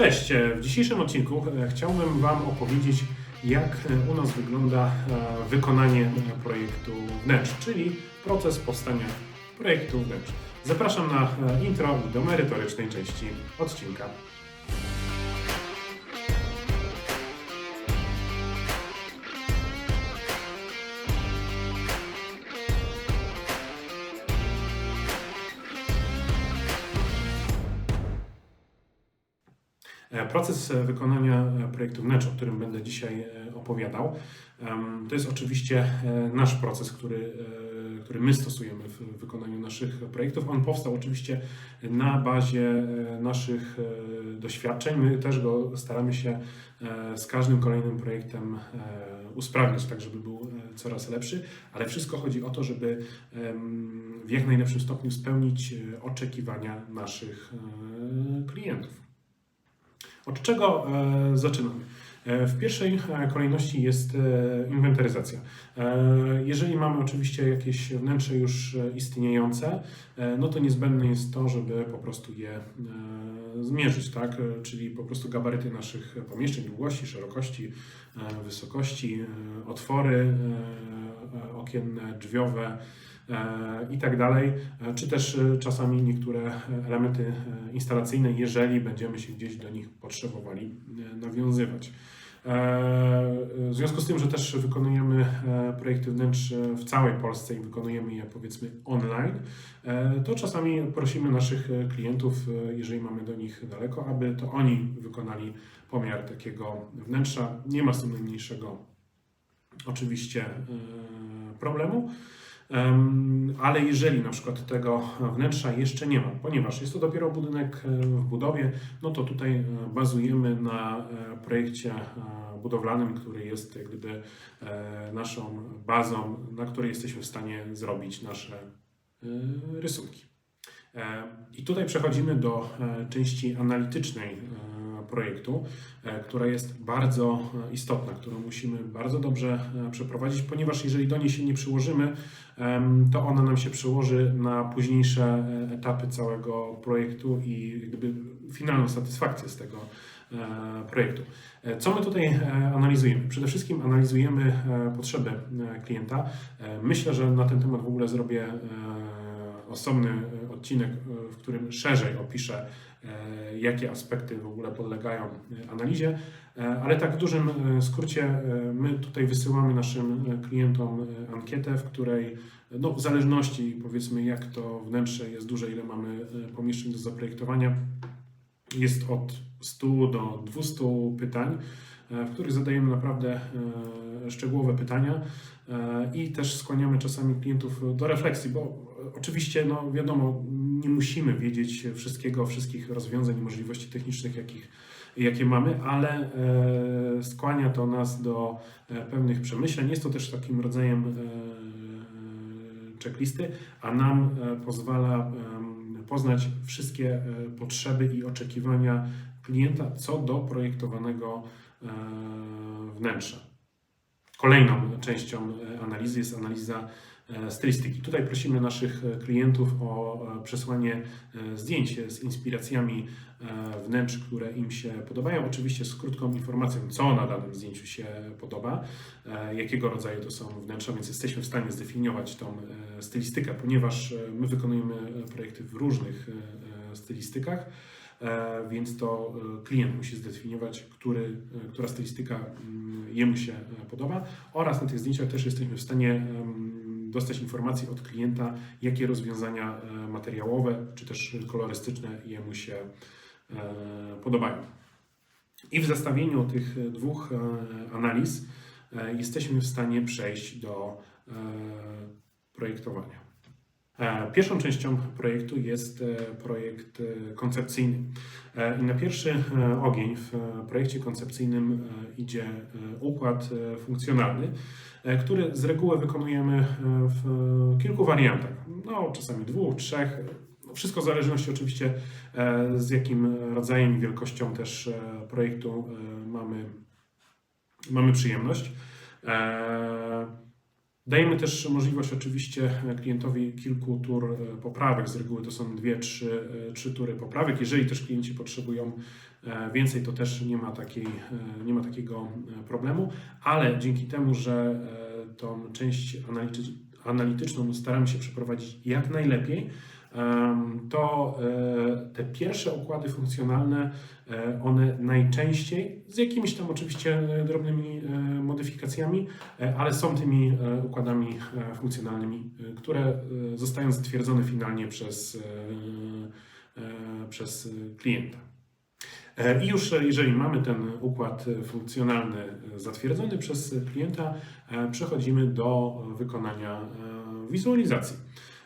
Cześć, e, w dzisiejszym odcinku e, chciałbym Wam opowiedzieć, jak e, u nas wygląda wykonanie projektu wnętrz, czyli proces powstania projektu wnętrz. Zapraszam na intro do merytorycznej części odcinka. Proces e, wykonania e, projektu wnętrz, o którym będę dzisiaj e, opowiadał, to jest oczywiście nasz proces, który, który my stosujemy w wykonaniu naszych projektów. On powstał oczywiście na bazie naszych doświadczeń. My też go staramy się z każdym kolejnym projektem usprawniać, tak żeby był coraz lepszy, ale wszystko chodzi o to, żeby w jak najlepszym stopniu spełnić oczekiwania naszych klientów. Od czego e, zaczynamy? E, W pierwszej e, kolejności jest inwentaryzacja. Jeżeli mamy oczywiście jakieś wnętrze już istniejące, no to niezbędne jest to, żeby po prostu je zmierzyć, tak? Czyli po prostu gabaryty naszych pomieszczeń, długości, szerokości, wysokości, otwory okienne, drzwiowe, i tak dalej, czy też e, czasami niektóre e, elementy e, instalacyjne, jeżeli będziemy się gdzieś do nich potrzebowali nawiązywać. W związku z tym, że też wykonujemy projekty wnętrz w całej Polsce i wykonujemy je powiedzmy online, to czasami prosimy naszych klientów, jeżeli mamy do nich daleko, aby to oni wykonali pomiar takiego wnętrza. Nie ma z tym najmniejszego oczywiście problemu. Ale jeżeli na przykład tego wnętrza jeszcze nie ma, ponieważ jest to dopiero budynek e, w budowie, no to tutaj e, bazujemy na e, projekcie budowlanym, który jest jak gdyby naszą bazą, na której jesteśmy w stanie zrobić nasze rysunki. I tutaj przechodzimy do części analitycznej projektu, e, która jest bardzo e, istotna, którą musimy bardzo dobrze e, przeprowadzić, ponieważ jeżeli do niej się nie przyłożymy, to ona nam się przełoży na późniejsze etapy całego projektu i gdyby finalną satysfakcję z tego projektu. Co my tutaj analizujemy? Przede wszystkim analizujemy potrzeby klienta. Myślę, że na ten temat w ogóle zrobię osobny odcinek, e, w którym szerzej opiszę, e, jakie aspekty w ogóle podlegają e, analizie, ale tak w dużym skrócie my tutaj wysyłamy naszym klientom ankietę, w której no, w zależności powiedzmy jak to wnętrze jest duże, ile mamy pomieszczeń do zaprojektowania, jest od 100 do 200 pytań, w których zadajemy naprawdę szczegółowe pytania i też skłaniamy czasami klientów do refleksji, bo oczywiście, no wiadomo, nie musimy wiedzieć wszystkiego, wszystkich rozwiązań i możliwości technicznych, jakich, jakie mamy, ale e, skłania to nas do e, pewnych przemyśleń. Jest to też takim rodzajem e, checklisty, a nam pozwala poznać wszystkie potrzeby i oczekiwania klienta co do projektowanego wnętrza. Kolejną częścią analizy jest analiza stylistyki. Tutaj prosimy naszych e, klientów o e, przesłanie e, zdjęć z inspiracjami e, wnętrz, które im się podobają. Oczywiście z krótką informacją, co na danym zdjęciu się podoba, e, jakiego rodzaju to są wnętrza, więc jesteśmy w stanie zdefiniować tą e, stylistykę, ponieważ e, my wykonujemy e, projekty w różnych e, e, stylistykach. E, Więc to e, klient musi zdefiniować, który, e, która stylistyka mm, jemu się e, podoba, oraz na tych zdjęciach też jesteśmy w stanie dostać informacji od klienta, jakie rozwiązania e, materiałowe czy też kolorystyczne jemu się e, podobają. I w zestawieniu tych dwóch e, analiz e, jesteśmy w stanie przejść do projektowania. E, Pierwszą częścią projektu jest e, projekt e, koncepcyjny. Na pierwszy ogień w projekcie koncepcyjnym idzie układ funkcjonalny, który z reguły wykonujemy w kilku wariantach. No, czasami dwóch, trzech. No, Wszystko w zależności oczywiście z jakim rodzajem i wielkością też projektu mamy, mamy przyjemność. Dajemy też możliwość oczywiście klientowi kilku tur e, poprawek. Z reguły to są dwie, trzy, e, trzy tury poprawek. Jeżeli też klienci potrzebują e, więcej, to też nie ma, takiej, nie ma takiego problemu, ale dzięki temu, że tą część analitycz- analityczną staramy się przeprowadzić jak najlepiej, to e, te pierwsze układy funkcjonalne, e, one najczęściej, z jakimiś tam oczywiście e, drobnymi modyfikacjami, ale są tymi układami funkcjonalnymi, które zostają zatwierdzone finalnie przez, przez klienta. I już jeżeli mamy ten układ funkcjonalny zatwierdzony przez klienta, przechodzimy do wykonania wizualizacji.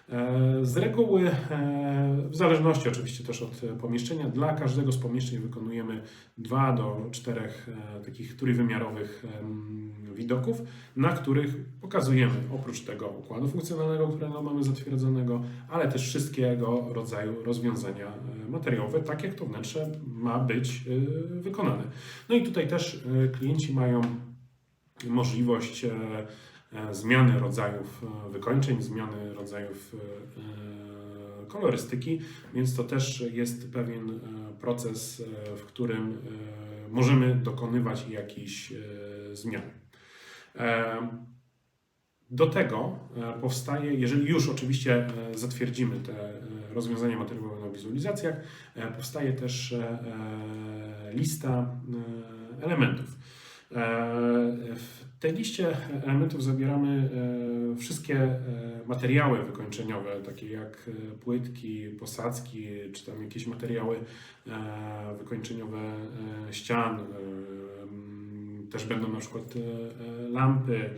E, Z reguły, e, w zależności oczywiście też od e, pomieszczenia, dla każdego z pomieszczeń wykonujemy dwa do czterech takich trójwymiarowych widoków, na których pokazujemy oprócz tego układu funkcjonalnego, którego mamy zatwierdzonego, ale też wszystkiego rodzaju rozwiązania materiałowe, tak jak to wnętrze ma być wykonane. No i tutaj też klienci mają możliwość zmiany rodzajów e, wykończeń, zmiany rodzajów e, kolorystyki, więc to też jest pewien e, proces, e, w którym e, możemy dokonywać jakichś e, zmian. E, Do tego e, powstaje, jeżeli już oczywiście e, zatwierdzimy te e, rozwiązania materiałowe na wizualizacjach, e, powstaje też e, e, lista e, elementów. E, W tej liście elementów zabieramy e, wszystkie e, materiały wykończeniowe, takie jak płytki, posadzki, czy tam jakieś materiały wykończeniowe ścian. Też będą na przykład lampy,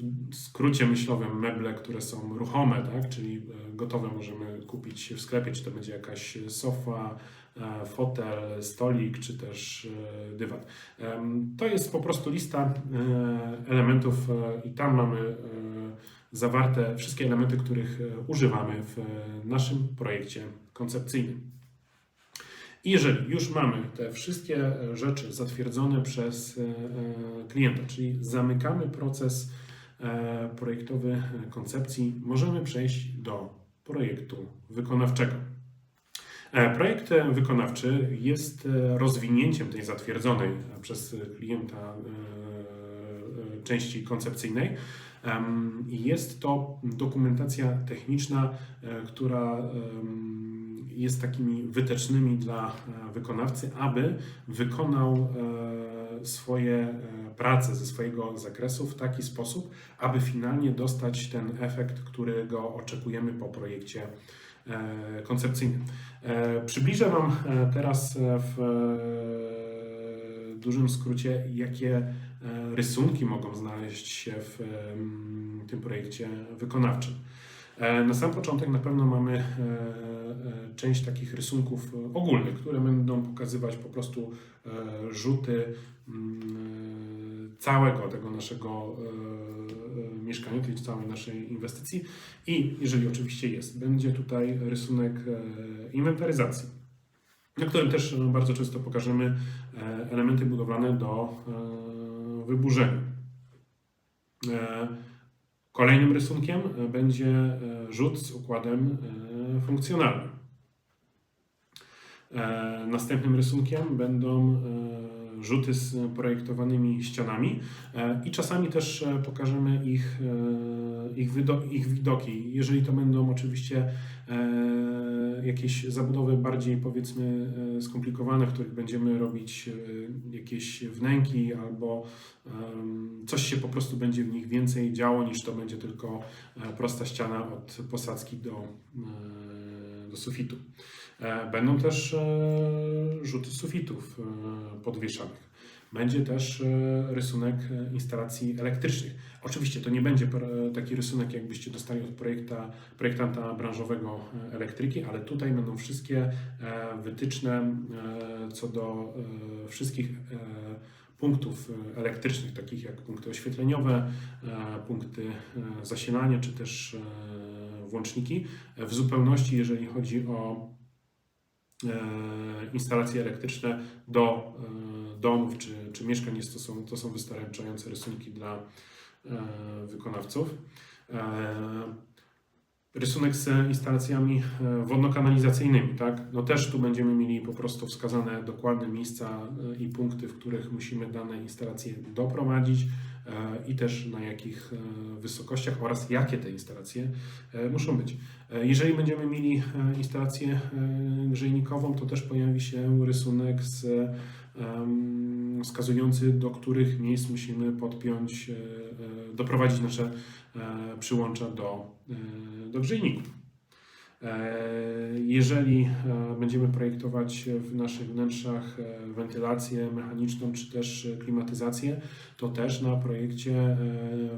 w skrócie myślowym meble, które są ruchome, tak? czyli e, gotowe możemy kupić w sklepie, czy to będzie jakaś sofa, e, fotel, stolik, czy też e, dywan. To jest po prostu lista elementów i tam mamy zawarte wszystkie elementy, których używamy w naszym projekcie koncepcyjnym. I jeżeli już mamy te wszystkie rzeczy zatwierdzone przez klienta, czyli zamykamy proces projektowy e, koncepcji, możemy przejść do projektu wykonawczego. E, Projekt wykonawczy jest e, rozwinięciem tej zatwierdzonej przez klienta części koncepcyjnej. Jest to dokumentacja techniczna, która jest takimi wytycznymi dla wykonawcy, aby wykonał swoje e, prace ze swojego zakresu w taki sposób, aby finalnie dostać ten efekt, którego oczekujemy po projekcie e, koncepcyjnym. E, Przybliżę Wam teraz w dużym skrócie, jakie rysunki mogą znaleźć się w tym projekcie wykonawczym. E, Na sam początek na pewno mamy e, e, część takich rysunków ogólnych, które będą pokazywać po prostu rzuty mm, całego tego naszego mieszkania, tej całej naszej inwestycji i jeżeli oczywiście jest, będzie tutaj rysunek inwentaryzacji, na którym też bardzo często pokażemy elementy budowlane do wyburzenia. Kolejnym rysunkiem e, będzie e, rzut z układem e, funkcjonalnym. Następnym rysunkiem będą rzuty z projektowanymi ścianami i czasami też pokażemy ich, ich, ich widoki. Jeżeli to będą oczywiście jakieś zabudowy bardziej powiedzmy e, skomplikowane, w których będziemy robić e, jakieś wnęki albo coś się po prostu będzie w nich więcej działo niż to będzie tylko e, prosta ściana od posadzki do, do sufitu. Będą też rzuty sufitów podwieszanych. Będzie też e, rysunek e, instalacji elektrycznych. Oczywiście to nie będzie pr- taki rysunek, jakbyście dostali od projekta, projektanta branżowego e, elektryki, ale tutaj będą wszystkie e, wytyczne e, co do e, wszystkich e, punktów e, elektrycznych, takich jak punkty oświetleniowe, e, punkty e, zasilania czy też e, włączniki. E, W zupełności, jeżeli chodzi o e, instalacje elektryczne do e, domów czy, czy mieszkań, jest to, są, to są wystarczające rysunki dla, e, wykonawców. E, Rysunek z instalacjami e, wodno-kanalizacyjnymi, tak? No też tu będziemy mieli po prostu wskazane dokładne miejsca i punkty, w których musimy dane instalacje doprowadzić i też na jakich wysokościach oraz jakie te instalacje muszą być. Jeżeli będziemy mieli instalację grzejnikową, to też pojawi się rysunek z, wskazujący, do których miejsc musimy podpiąć, e, e, doprowadzić nasze e, przyłącza do, do grzejników. Jeżeli będziemy projektować w naszych wnętrzach wentylację mechaniczną czy też klimatyzację, to też na projekcie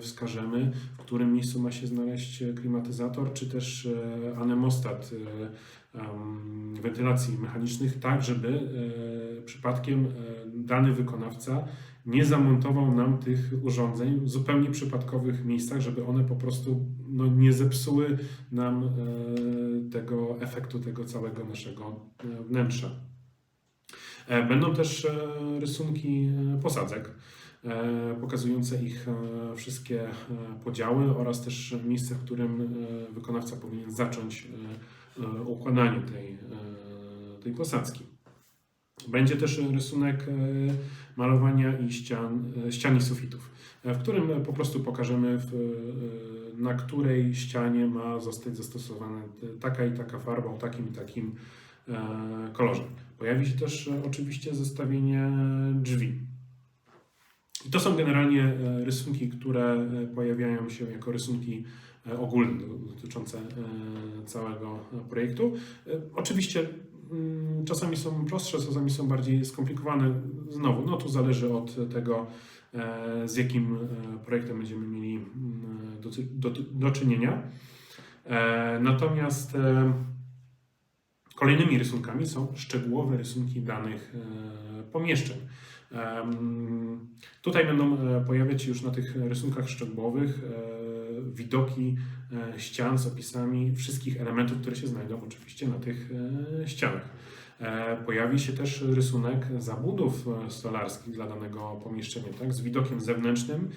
wskażemy, w którym miejscu ma się znaleźć klimatyzator czy też anemostat em, wentylacji mechanicznych, tak żeby e, przypadkiem e, dany wykonawca nie zamontował nam tych urządzeń w zupełnie przypadkowych miejscach, żeby one po prostu no, nie zepsuły nam e, tego efektu tego całego naszego wnętrza. Będą też rysunki posadzek pokazujące ich wszystkie podziały oraz też miejsce, w którym wykonawca powinien zacząć e, układanie tej, e, tej posadzki. Będzie też rysunek e, malowania i ścian, ścian i sufitów, w którym po prostu pokażemy, w, na której ścianie ma zostać zastosowana taka i taka farba o takim i takim kolorze. Pojawi się też oczywiście zestawienie drzwi. I to są generalnie rysunki, które pojawiają się jako rysunki ogólne dotyczące e, całego projektu. E, Oczywiście mm, czasami są prostsze, czasami są bardziej skomplikowane. Znowu, no to zależy od tego, e, z jakim e, projektem będziemy mieli mm, do, do, do czynienia. E, Natomiast e, kolejnymi rysunkami są szczegółowe rysunki danych e, pomieszczeń. Tutaj będą e, pojawiać się już na tych rysunkach szczegółowych e, widoki e, ścian z opisami wszystkich elementów, które się znajdą oczywiście na tych e, ścianach. E, Pojawi się też rysunek zabudów stolarskich dla danego pomieszczenia, tak, z widokiem zewnętrznym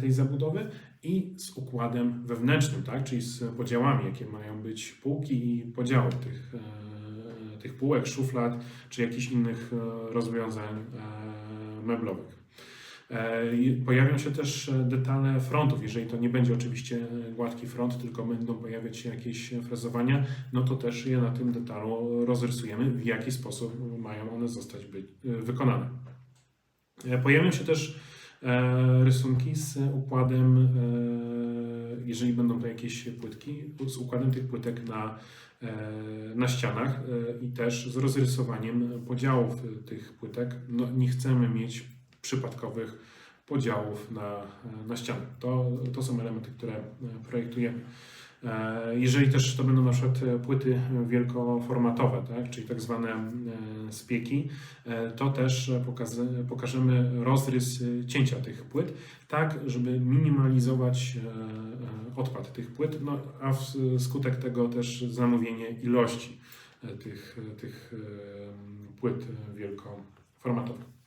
tej zabudowy i z układem wewnętrznym, tak, czyli z podziałami, jakie mają być półki i podziały tych, tych półek, szuflad czy jakichś innych rozwiązań meblowych. E, Pojawią się też e, detale frontów. Jeżeli to nie będzie oczywiście e, gładki front, tylko będą pojawiać się jakieś frezowania, no to też je na tym detalu rozrysujemy, w jaki sposób mają one zostać być, wykonane. Pojawią się też rysunki z układem, jeżeli będą to jakieś płytki, z układem tych płytek na, na ścianach i też z rozrysowaniem podziałów tych płytek. No, nie chcemy mieć przypadkowych podziałów na, na ścianę. To, to są elementy, które e, projektujemy. E, Jeżeli też to będą na przykład e, płyty wielkoformatowe, tak, czyli tak zwane spieki, to też pokażemy rozrys cięcia tych płyt, tak żeby minimalizować odpad tych płyt, no, a w skutek tego też zamówienie ilości tych, tych płyt wielkoformatowych.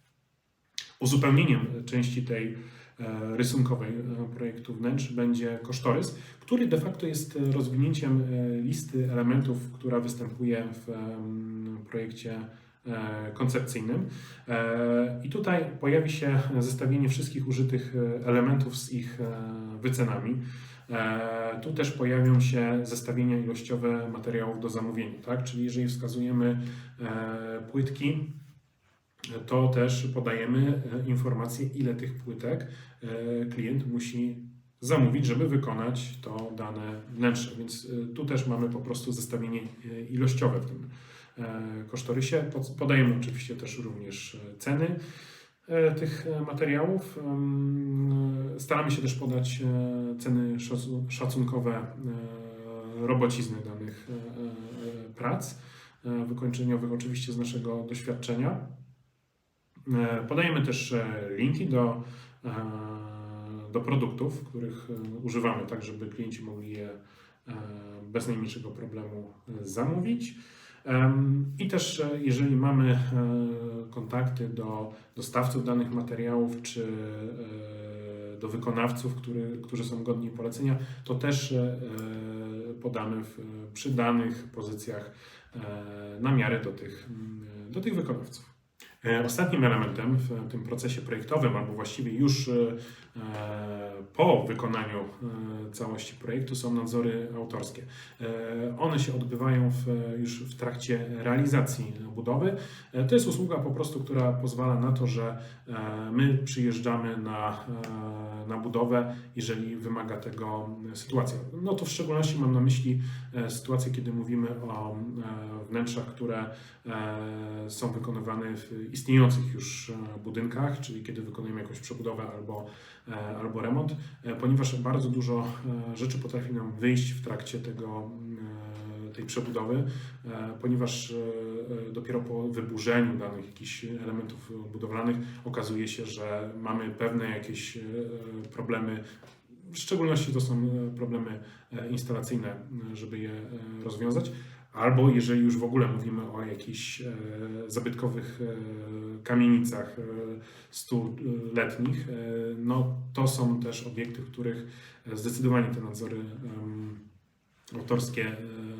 Uzupełnieniem części tej e, rysunkowej e, projektu wnętrz będzie kosztorys, który de facto jest rozwinięciem e, listy elementów, która występuje w projekcie koncepcyjnym. I tutaj pojawi się zestawienie wszystkich użytych elementów z ich wycenami. Tu też pojawią się zestawienia ilościowe materiałów do zamówienia, tak? Czyli jeżeli wskazujemy płytki, to też podajemy e, informację, ile tych płytek e, klient musi zamówić, żeby wykonać to dane wnętrze. Więc e, tu też mamy po prostu zestawienie ilościowe w tym kosztorysie. Pod- Podajemy oczywiście też również ceny tych materiałów. Staramy się też podać ceny szacu- szacunkowe robocizny danych prac wykończeniowych, oczywiście z naszego doświadczenia. E, Podajemy też e, linki do, e, do produktów, których używamy, tak żeby klienci mogli je bez najmniejszego problemu zamówić. I też, jeżeli mamy kontakty do dostawców danych materiałów, czy do wykonawców, który, którzy są godni polecenia, to też podamy w, przy danych pozycjach na miarę do tych, mm, do tych wykonawców. E, Ostatnim elementem w tym procesie projektowym, albo właściwie już e, po wykonaniu e, całości projektu, są nadzory autorskie. E, One się odbywają w, już w trakcie realizacji budowy. E, To jest usługa po prostu, która pozwala na to, że e, my przyjeżdżamy na, e, na budowę, jeżeli wymaga tego sytuacja. No to w szczególności mam na myśli e, sytuację, kiedy mówimy o e, wnętrzach, które e, są wykonywane w istniejących już budynkach, czyli kiedy wykonujemy jakąś przebudowę albo, albo remont, ponieważ bardzo dużo rzeczy potrafi nam wyjść w trakcie tego, e, tej przebudowy, e, ponieważ e, e, dopiero po wyburzeniu danych jakichś elementów budowlanych okazuje się, że mamy pewne jakieś problemy w szczególności to są problemy instalacyjne, żeby je rozwiązać. Albo jeżeli już w ogóle mówimy o jakichś zabytkowych kamienicach stuletnich, no to są też obiekty, w których zdecydowanie te nadzory autorskie e,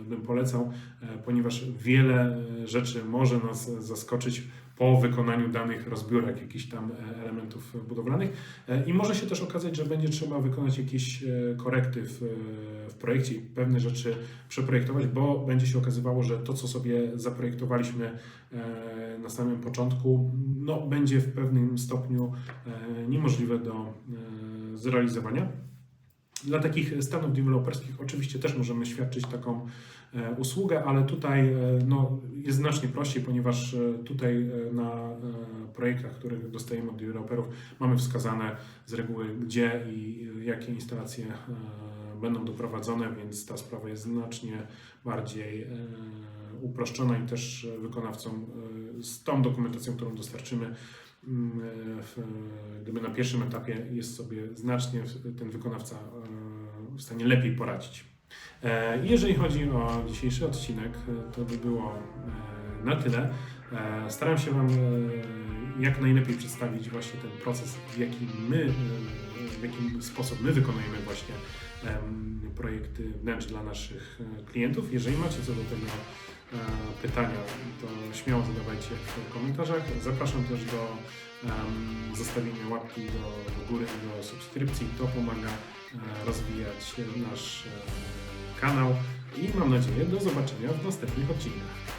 bym polecał, e, ponieważ wiele e, rzeczy może nas zaskoczyć po wykonaniu danych rozbiórek jakichś tam elementów budowlanych i może się też okazać, że będzie trzeba wykonać jakieś korekty w, w projekcie i pewne rzeczy przeprojektować, bo będzie się okazywało, że to, co sobie zaprojektowaliśmy na samym początku, no, będzie w pewnym stopniu niemożliwe do zrealizowania. Dla takich stanów deweloperskich oczywiście też możemy świadczyć taką e, usługę, ale tutaj e, no, jest znacznie prościej, ponieważ e, tutaj na projektach, które dostajemy od deweloperów, mamy wskazane z reguły gdzie i jakie instalacje będą doprowadzone, więc ta sprawa jest znacznie bardziej uproszczona i też wykonawcom z tą dokumentacją, którą dostarczymy, w, gdyby na pierwszym etapie jest sobie znacznie ten wykonawca e, w stanie lepiej poradzić. E, Jeżeli chodzi o dzisiejszy odcinek, e, to by było e, na tyle. E, Staram się Wam e, jak najlepiej przedstawić właśnie ten proces, w jaki my, e, w jaki sposób my wykonujemy właśnie projekty wnętrz dla naszych e, klientów. Jeżeli macie co do tego e, pytania, to śmiało zadawajcie w komentarzach. Zapraszam też do em, zostawienia łapki do, do góry, do subskrypcji. To pomaga e, rozwijać nasz e, kanał i mam nadzieję do zobaczenia w następnych odcinkach.